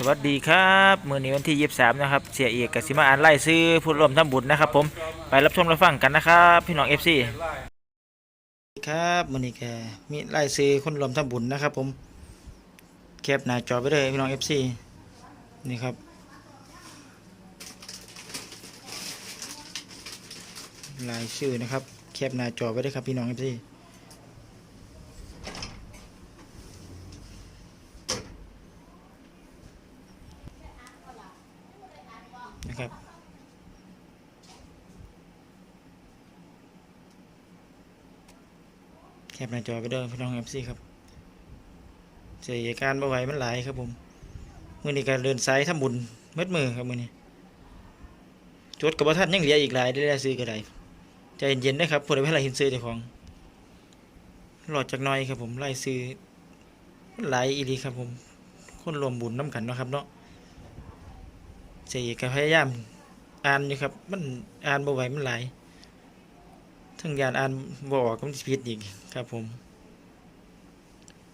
สวัสดีครับมือนี้วันที่ 23 นะครับ เสียเอกกสิมาอ่านไล่ซื้อผู้ร่วมทำบุญนะครับ ผมไปรับชมรับฟังกันนะครับ พี่น้อง FC ครับมือนี้แกมีไล่ซื้อคนร่วมทำบุญนะครับ ผมแคปหน้าจอไปเลยพี่น้อง FC นี่ครับรายชื่อนะครับ แคปหน้าจอไว้ด้วยครับพี่น้อง FC นะค ปหน้าจอไปเด้อพี่น้อง FC ครับเสียการบ่ไหวมันหลายครับผมมื้อนี้การเดินสายทำบุญมืดมือครับมื้อนี้จดกับบ่ทันยังเหลืออีกหลายได้แล้วซื้อก็ได้ใจเย็นๆนะครับผู้ใดเพิ่ไล่เห็นซื้อเจ้าของรอดจักน่อยครับผมไล่ซื้อมันหลายอีหลีครับผมคนรวมบุญน้ำกันเนาะครับเนาะเสียก็พยายามอ่านอยู่ครับ มันอ่านบ่ไหวมันหลาย ทั้งยานอ่านบ่ออกก็มันสิผิดอีกครับผม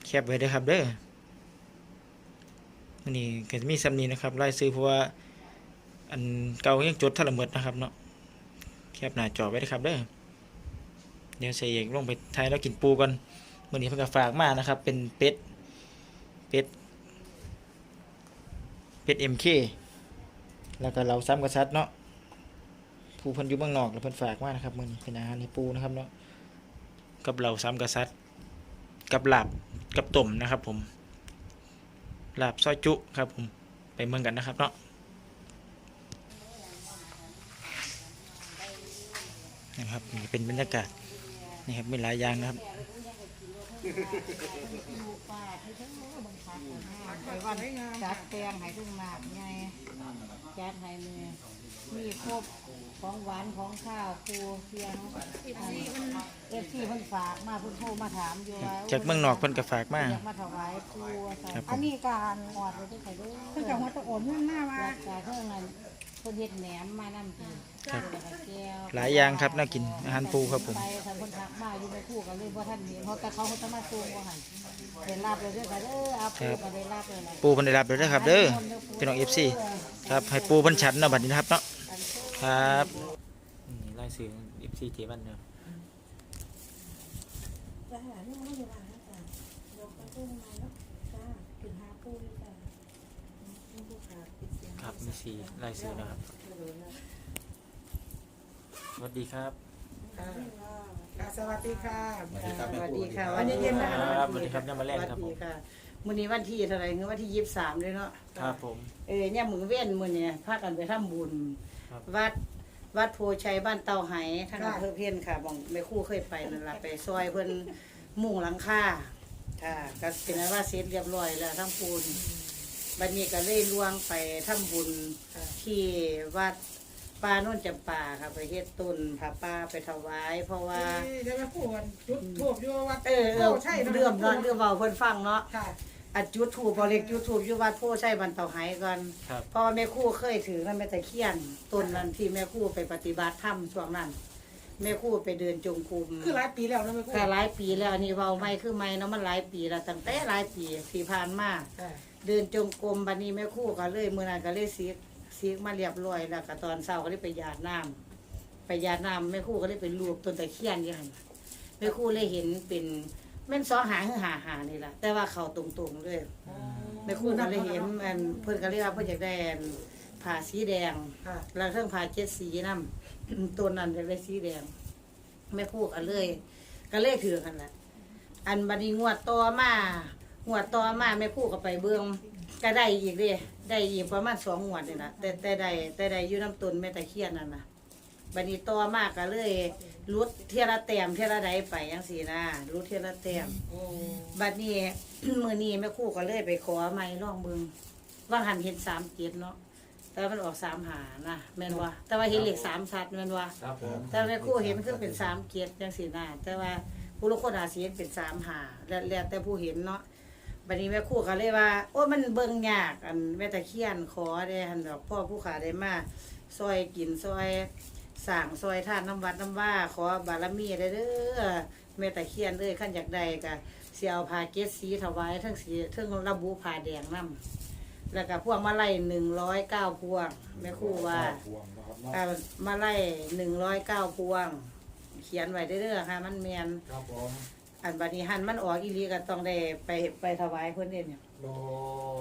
แคปไว้เด้อครับเด้อนี้ก็มีซ้ำนี้นะครับรายชื่อเพราะว่า อันเก่ายังจดทันละหมดนะครับเนาะแคปหน้าจอไว้เด้อครับเด้อเดี๋ยวเสียเอกลงไปทายแล้วกินปูก่อนมื้อนี้เพิ่นก็ฝากมานะครับ เป็นเป็ดเป็ดเพชรเอ็มเคแล้วก็เราซ้ำกษัตริย์เนาะ ผู้เพันอยู่เมืองนอกแล้วเพิ่นฝากมานะครับมื้อนี้เป็นอาหารให้ปูนะครับเนาะกับเราซ้ำกษัตริย์กับลาบกับต้มนะครับ ผมลาบซอยจุครับ ผมไปเมืองกันนะครับเนาะนะครับนี่เป็นบรรยากาศนี่ครับมีหลายอย่างนะครับจัดแตงให้ทุ่งนาบไงจัดให้เมือ มีครบของหวานของข้าวครูเพียงเอฟซีเพิ่นฝากมาเพิ่นโทรมาถามอยู่ว่าจากเมืองนอกเพิ่นก็ฝากมาอยากมาถวายครูครับผมอันนี้การออดเลยที่ใครด้วยเพิ่นจะหัวตะโอนเงินหน้ามาจากจากเท่านั้นเพิ่นเฮ็ดแหนมมานํกินครับแล้วก็แก้วหลายอย่างครับน่ากินอาหารปูครับผมไปทางคนทักมาอยู่ในคู่กันเลยบ่ทันเห็นเพราะแต่เขาเขาจะมาซูงว่าหั่นเห็นลาบเลยเด้อค่ะเด้อเอาปูก็ได้ลาบเลยล่ะปูเพิ่นได้รับเลยนะครับ เด้อพี่น้อง FC ครับให้ปูเพิ่นฉันเนาะบัดนี้นะครับเนาะ ครับนี่ไล่ซื้อ FC เจบันเนาะจ้าเนี่ยไม่อยู่ร้านนะจ้าเดี๋ยวไปตู้มาเนาะจ้าถึงหาปูเลยจ้าลูกค้าปิดเสียงครับมีสีไล่ซื้อนะครับสวัสดีครับค่ะสวัสดีค่ะสวัสดีค่ะวันเย็นๆนะคะครับสวัสดีครับยังมาแรกครับผมมื้อนี้วันที่เท่าไหร่เงวันที่ยี่สิบสามเลยเนาะครับผมเออเนี่ยมือเว้นมื้อเนี่ยพากันไปทำบุญ ครับ วัดวัดโพชัยบ้านเตาไหข้างอำเภอเพียนค่ะบ่งแม่ครู่เคยไปนั่นล่ะไปซอยเพิ่นมุงหลังคาค่ะก็เป็นอันว่าเสร็จเรียบร้อยแล้วทั้งปูนบัดนี้ก็เลยล่วงไปทำบุญที่วัดป่าโน่นจำปาค่ะไปเฮ็ดต้นผาป่าไปถวาย เพราะว่าจะมาพูดจุดทูบอยู่วัดเออเออใช่เรื่องเนาะเรื่องเว้าเพิ่นฟังเนาะ ค่ะ อัดจุดถูกบอเล็กจุดถูกอยู่วัดโพชัยบันเตาไหก่อนครับ เพราะว่าแม่ครู่เคยถือนั่นแม่ตะเคียนต้นนั้นที่แม่ครู่ไปปฏิบัติธรรมช่วงนั้นแม่ครู่ไปเดินจงกรมคือหลายปีแล้วนะแม่ครูแต่หลายปีแล้วนี่เว้าไม่คือไม่เนาะมันหลายปีแล้วตั้งแต่หลายปีที่ผ่านมา ค่ะเดินจงกรมบัดนี้แม่ครู่ก็เลยมื้อนั้นก็เลยซีกซีกมาเรียบร้อยแล้วก็ตอนเช้าก็เลยไปหยาดน้ำไปหยาดน้ำแม่ครู่ก็เลยไปรูปต้นตะเคียนอยู่หั่นแม่ครู่เลยเห็นเป็น แม่นสอหาคือหาหานี่ล่ะ แต่ว่าเขาตรงๆเลยแม่ครู่ก็เลยเห็นมันเพิ่นก็เรียกว่าเพิ่นอยากได้อันผ้าสีแดง ค่ะแล้วเครื่องผ้าเจ็ดสีนำตัวนั้นอยากได้สีแดง แม่ครู่ก็เลย ก็เลยถือกันแหละอันบัดนี้งวดต่อมางวดต่อมาแม่ครู่ก็ไปเบิ่งก็ได้อีกเด้ได้อีกประมาณสองงวดนี่ล่ะแต่แต่ได้แต่ได้อยู่น้ำต้นแม่ตะเคียนนั่นน่ะ บัดนี้ต่อมาก็เลยรุดเทียละแต้มเทียละใดไปจังซี่นะรุดเทียละแต้มโอ้บัดนี้ มือนี้แม่ครู่ก็เลยไปขอไม้ร่องเบิงว่าหันเห็นสามเจ็ดเนาะแต่ว่ามันออกสามหานะแม่นว่าแต่ว่าเห็นเลขสามชัดแม่นว่าครับผมแต่แม่ครู่เห็นคือเป็นสามเจ็ดจังสีนะแต่ว่าผู้ลูกคนอาจสิเห็นเป็นสามหาแล้วแล้วแต่ผู้เห็นเนาะบัดนี้แม่ครู่ก็เลยว่า โอ้มันเบิ่งยากอันแม่ตะเคียนขอได้หันดอกพ่อผู้ขาได้มาซอยกินซอย สั่งซอยทานน้ำวัดน้ำว่า ขอบารมีได้เด้อแม่ตะเคียนเลยขั้นอยากได้ก็เสียเอาผ้าเกศสีถวายทั้งสีทั้งระบุผ้าแดงนำแล้วก็พวงมาลัยหนึ่งร้อยเก้าพวงแม่ครู่ว่าพวงนะครับเนาะอ่ามาไล่หนึ่งร้อยเก้าพวง เขียนไว้เด้อๆค่ะมันแมนครับผมอันบัดนี้หันมันออกอีหลีก็ต้องได้ไปไปถวายเพิ่นเด้เนี่ย โล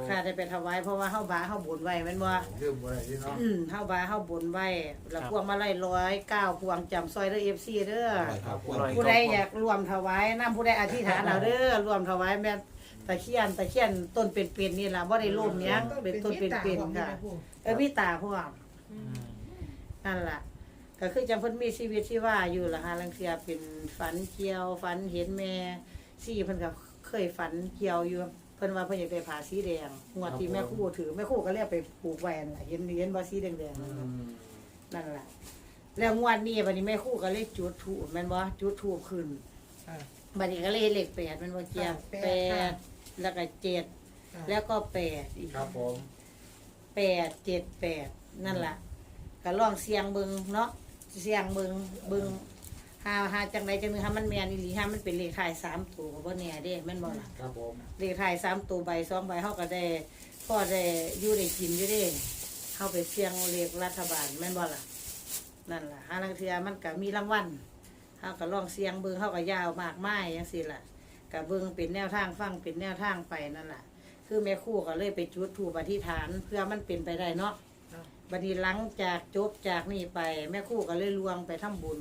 ค่ะได้ไปถวายเพราะว่าเฮาบาเฮาบุญไว้แม่นบ่ลืมไว้ที่เนาะอืมเฮาบาเฮาบุญไว้ แล้วพวงมาไล่ร้อยเก้าพวงจำซอยเด้อ FC เด้อครับผมผู้ใดอยากรวมถวายนํผู้ใดอธิษฐานเอาเด้อรวมถวายแม่นตะเคียนตะเคียนต้นเป็นๆนี่ล่ะบ่ได้ล่มหยังเป็นต้นเป็นๆค่ะ เออมีตาพวกนั่นล่ะก็คือจังเพิ่นมีชีวิตชีว่าอยู่ล่ะฮะลังเทียเป็นฝันเกี่ยวฝันเห็นแม่ซี่เพิ่นก็เคยฝันเกี่ยวอยู่เพิ่นว่าเพิ่นอยากได้ผ้าสีแดงงวดที่แม่ครู่ถือแม่ครู่ก็เรียกไปผูกแหวนล่ะเห็นเห็นบ่สีแดงๆอืนั่นมล่ะนั่นล่ะแล้วงวดนี้บัดนี้แม่ครู่ก็เลยจุดธูปแม่นบ่จุดธูปขึ้นบัดนี้ก็เลยเลขแปดแม่นบ่เจียบแปดแล้วก็เจ็ดแล้วก็แปดอีก ครับผมแปดเจ็ดแปดนั่นล่ะก็ลองเสียงเบิงเนาะเสียงเบิงเบิง หาหาจังใดจังหนึงหามันแม่นอีหลีหามันเป็นเลขท้ายสามตัวก็บ่แน่เด้แม่นบ่ล่ะครับผมเลขท้ายสามตัวใบสองใบเฮาก็ได้พอได้อยู่ได้กินอยู่เด้เฮาไปเสี่ยงเลขรัฐบาลแม่นบ่ล่ะนั่นล่ะหาลังเทื่อมันก็มีรางวัลเฮาก็ลองเสียงเบิงเฮาก็ยาวมากมายจังซี่ล่ะก็เบิงเป็นแนวทางฟังเป็นแนวทางไปนั่นล่ะคือแม่ครู่ก็เลยไปจุดธูปอธิษฐานเพื่อมันเป็นไปได้เนาะบัดนี้หลังจากจบจากนี่ไป แม่ครู่ก็เลยลวงไปทำบุญ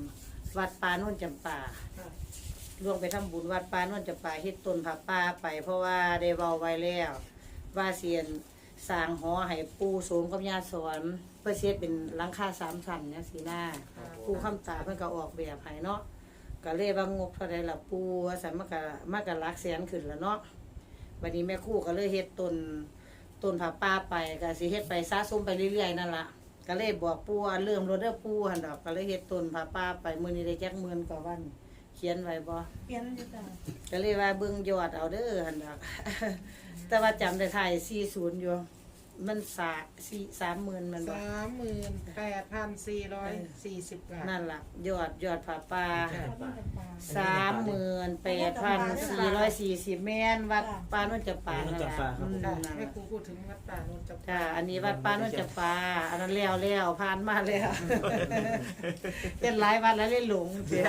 วัดป่าโน่นจำปาลวงไปทำบุญวัดป่าโน่นจำปาเฮ็ดต้นผักป่าไป เพราะว่าได้เว้าไว้แล้ว ว่าเสียนสร้างหอให้ปู่โสมกับย่าสอนเพื่อเสียเป็นหลังคาสามชั้นเนี่ยสีหน้าปู่คำตาเพิ่นก็ออกแบบให้เนาะก็เลยว่างบเท่าใดล่ะปู่ว่าสันมันก็มันก็หลักแสนขึ้นแล้วเนาะบัดนี้แม่ครู่ก็เลยเฮ็ดต้นต้นผาป่าไปก็สิเฮ็ดไปสะสมไปเรื่อยๆนั่นล่ะ ก็เลยบอกปู่ว่าเริ่มรถเด้อปู่หั่นดอกก็เลยเฮ็ดต้นผาป่าไปมื้อนี้ได้จักหมื่นกว่าวัน เขียนไว้บ่เปลี่ยนอยู่จ้ะก็เลยว่าเบิ่งยอดเอาเด้อหั่นดอก แต่ว่าจำได้ถ่าย40อยู่ มันสาสี่สามหมื่นมันบ่สามหมื่นแปดพันสี่ร้อยสี่สิบบาทนั่นล่ะยอดยอดผาป่าวัดบ้านจำปาสามหมื่นแปดพันสี่ร้อยสี่สิบแม่นวัดป่านุ่นจะป่านั่นล่ะอืมค่ะนั่นให้ล่ะครูพูดถึงวัดป่าโนนจับจ้าอันนี้วัดป้านุ่นจะปลาอันนั้นแล้วแล้วผ่านมาแล้วเป็นหลายวันแล้วเลยหลงเสีย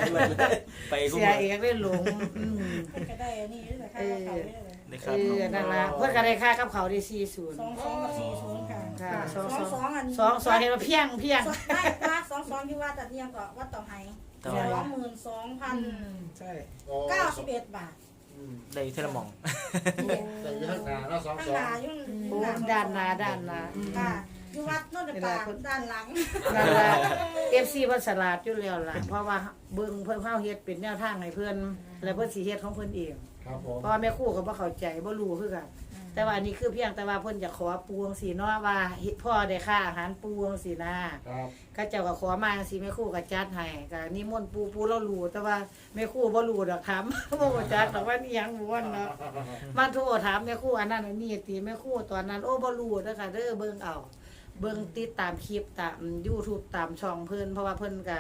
ไปทุกเสียวันเองเลยหลงอืมเพิ่นก็ได้อันนี้ด้วยค่ะเขาได้เลย นะคเอรับอนั่นละเพื่อนก็ได้ค่ากับเขาได้สี่ศูนย์สองสองกับสี่ศูนย์ค่ะค่ะสองสองอันสองสองเห็นว่าเพียงเพียงสองได้ว่าสองสองที่ว่าตัดเนียงก็วัดต่อไห้ต่อสไห้องหมื่นสองพันใช่โอ้เก้าสิบเอ็ดบาทอืมได้เทละหมอง แต่อยังข้างหน้าเนาะสองข้างสอหงน้ายุ่งโอ้ด้านหน้าด้านหน้าอืม ค่ะอยู่วัดโน่นแต่ปากด้านหลัง นั่นละเอฟซีเพิ่นสลัดอยู่แล้วล่ะเพราะว่าเบิ่งเพิ่นเฮาเฮ็ดเป็นแนวทางให้เพิ่นแล้วเพิ่นสิเฮ็ดของเพิ่นเอง ครับผมเพราะว่าแม่ครู่ก็บ่เข้าใจบ่รู้คือกันแต่ว่าอันนี้คือเพียงแต่ว่าเพิ่นจะขอปูจังซี่เนาะว่าเฮ็ดพ่อได้ค่าอาหารปูจังซี่นะครับก็เจ้าก็ขอมาจังซี่แม่ครู่ก็จัดให้ก็นิมนต์ปูปูเรารู้แต่ว่าแม่ครู่บ่รู้ดอกถาม บ่รู้จักดอกว่านี่หยังบ่ว่าเนาะมาโทรถามแม่ครู่อันนั้นอันนี้ติแม่ครู่ตอนนั้นโอ้บ่รู้เด้อค่ะเด้อเบิ่งเอา เบิ่งติดตามคลิปตาม YouTube ตามช่องเพิ่นเพราะว่าเพิ่นก็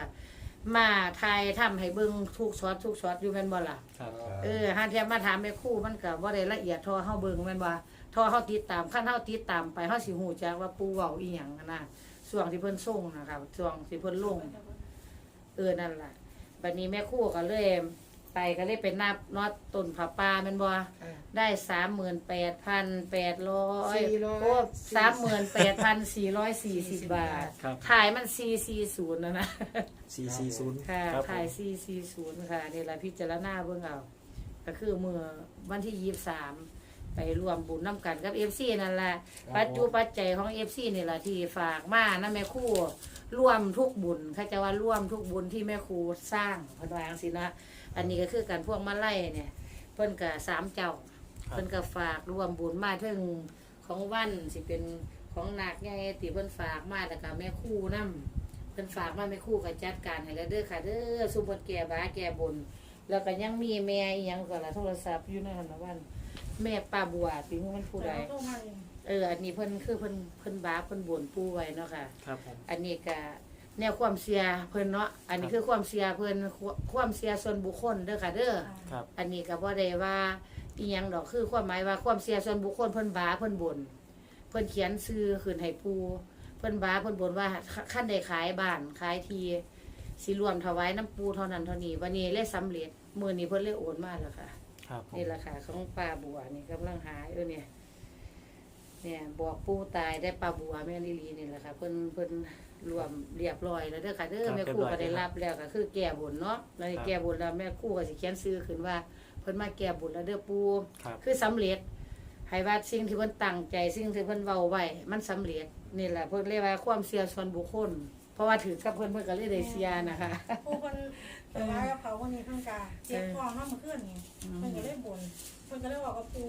มาถ่ายทำให้เบิ่งทุกช็อตทุกช็อตอยู่แม่นบ่ล่ะ ครับเออหาเทียมมาถามแม่ครู่มันก็บ่ได้ละเอียดเทอเฮาเบิ่งแม่นว่าทอเฮาติดตามคันเฮาติดตามไปเฮาสิฮู้จักว่าปู่เว้าอีหยังอะนะช่วงที่เพิ่นส่งนะครับช่วงที่เพิ่นลง เออนั่นล่ะบัดนี้แม่ครู่ก็เลย ไปก็เลยไปนับเนอดต้นผาป่าแม่นบ่ค่ะได้38,800 400 โอ้38,440บาทครับ ถ่ายมัน440นะนะสี่สี่ศูนย์ค่ะครับผมถ่ายซีซีศูนย์ค่ะนี่แหละพิจารณาเบื้องเอาก็คือเมื่อวันที่ยี่สามไปร่วมบุญน้ำกันกับเอฟซีนั่นแหละครับปัจจุปัจจัยของเอฟซีนี่แหละที่ฝากมานะแม่ครู่ร่วมทุกบุญเขาจะว่าร่วมทุกบุญที่แม่ครูสร้างเพนวาจังสินะ อันนี้ก็คือการพวกมาไล่เนี่ย เพิ่นกับสามเจ้าครับเพิ่นก็ฝากร่วมบุญมาถึงของวันสิเป็นของนาคใหญ่ติเพิ่นฝากมาแล้วก็แม่ครู่นํเพิ่นฝากมาแม่ครู่ก็จัดการให้แล้วเด้อค่ะเด้อสุบทแก่บาแก่บุญแล้วก็ยังมีแม่อีหยังก็ละโทรศัพท์อยู่ในหันนะวัน แม่ป้าบัวติมันผู้ใดแต่ต้องมาเองเอออันนี้เพิ่นคือเพิ่นเพิ่นบาเพิ่นบ่นปู่ไว้เนาะค่ะ ครับผมอันนี้ก็ แนวความเสียเพิ่นเนาะอันนี้คือความเสียเพิ่นความเสียส่วนบุคคลเด้อค่ะเด้อครับ อันนี้ก็บ่ได้ว่าอีหยังดอกคือความหมายว่าความเสียส่วนบุคคลเพิ่นบาเพิ่นบ่นเพิ่นเขียนซื้อขึ้นให้ปูเพิ่นบ้าเพิ่นบนว่าขั้นได้ขายบ้านขายทีสิรวมถวายน้ำปูเท่านั้นเท่านี้วันนี้เลยสำเร็จมื้อนี้เพิ่นเลยโอนมาแล้วค่ะ ครับผมนี่แหละค่ะของป้าบัวนี่กำลังหาเออเนี่ย เนี่ยบอกปู่ตายได้ป้าบัวแม่ลิลีนี่แหละค่ะเพิ่นเพิ่นรวมเรียบร้อยแล้วเด้อค่ะเด้อแม่ครูก็ได้รับแล้วก็คือแก้บุญเนาะแล้วนี่แก้บุญแล้วแม่ครูก็สิเขียนชื่อขึ้นว่าเพิ่นมาแก้บุญแล้วเด้อปู่ครับ คือสำเร็จให้ว่าสิ่งที่เพิ่นตั้งใจสิ่งที่เพิ่นเว้าไว้มันสำเร็จนี่แหละเพิ่นเรียกว่าความเชื่อส่วนบุคคล เพราะว่าถือกับเพิ่นเพิ่นก็เลยได้เชื่อนะคะ ผู้คนแต่ว่ากับเขาวันนี้เพิ่งกาเจ็บท้องเน้ำมาขึ้นนี่เพิ่นก็เลยบ่นเพิ่นก็เลยบอกกับปู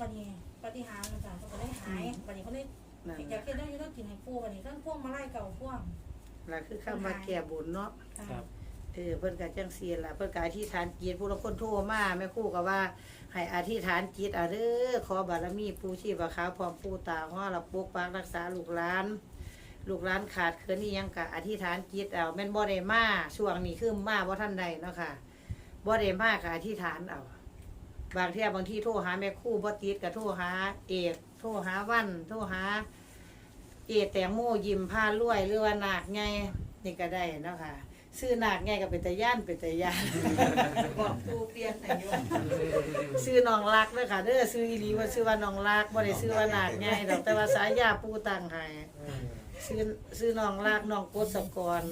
วันนี้ ปฏิหารย์นะจ๊ะเพิ่นก็เลยหายวันนี้เขาเลยนั่นอยากกินได้อยังต้องกินให้ปูวันนี้ทั้งพวงมาไล่เก่าพวงล่ะคือคำว่าแก้บุญเนาะค่ะครับ เออเพิ่นก็จังซี่ล่ะเพิ่นก็อธิษฐานจิตผู้ละคนโทรมาแม่ครู่ก็ว่า ให้อธิษฐานจิตอะเด้อขอบารมีปู่ชีพขาวพร้อมปู่ตาของเราปกปักรักษาลูกหลาน ลูกหลานขาดเคินนี่ยังก็อธิษฐานจิตเอาแม่นบ่ได้มาช่วงนี้คือมาบ่ทันใดเนาะค่ะบ่ได้มาก็อธิษฐานเอา บางเที่ยบางที่โทรหาแม่ครู่บ่ติดก็โทรหา เอกโทรหาวันโทรหา เอแตงโมยิ้มผ้ารวยหรือว่านาคไงนี่ก็ได้เนาะค่ะซื้อนาคไงก็เป็นตะย่านเป็นตะย่านบอกปูเปลี่ยนอายุซื้อน้องรักเด้อค่ะเด้อซื้ออีหลีว่าซื้อว่าน้องรักบ่ได้ซื้อว่านาคไงดอกแต่ว่าสายยาปูตั้งให้ ซื้อซื้อน้องรักน้องกดสกร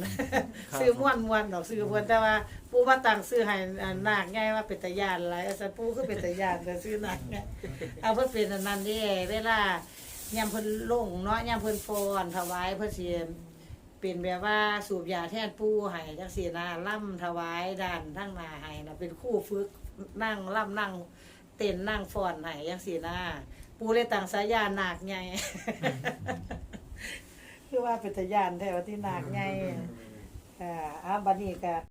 ซื้อม่วนม่วนดอกซื้อเพิ่นแต่ว่าปูมาตั้งซื้อให้อันนาคไงว่าเป็นตะย่านหลายอาซะปูคือเป็นตะย่านแต่ซื้อนาคไงเอาเพิ่นเป็นอันนั้นเด้เวลายามเพิ่นลงเนาะยามเพิ่นฟ้อนถวายเพิ่นสิเป็นแบบว่าสูบยาแทนปู่ให้จังซี่นะล่ำถวายด้านทั้งหน้าให้นะเป็นครู่ฝึกนั่งล่ำนั่ง เต้นนั่งฟ้อนให้จังซี่นะปู่เลยตั้งสายานาคใหญ่ คือว่าเป็นตะยานแท้ว่าที่นาคใหญ่อ่าอ่าบัดนี้ก็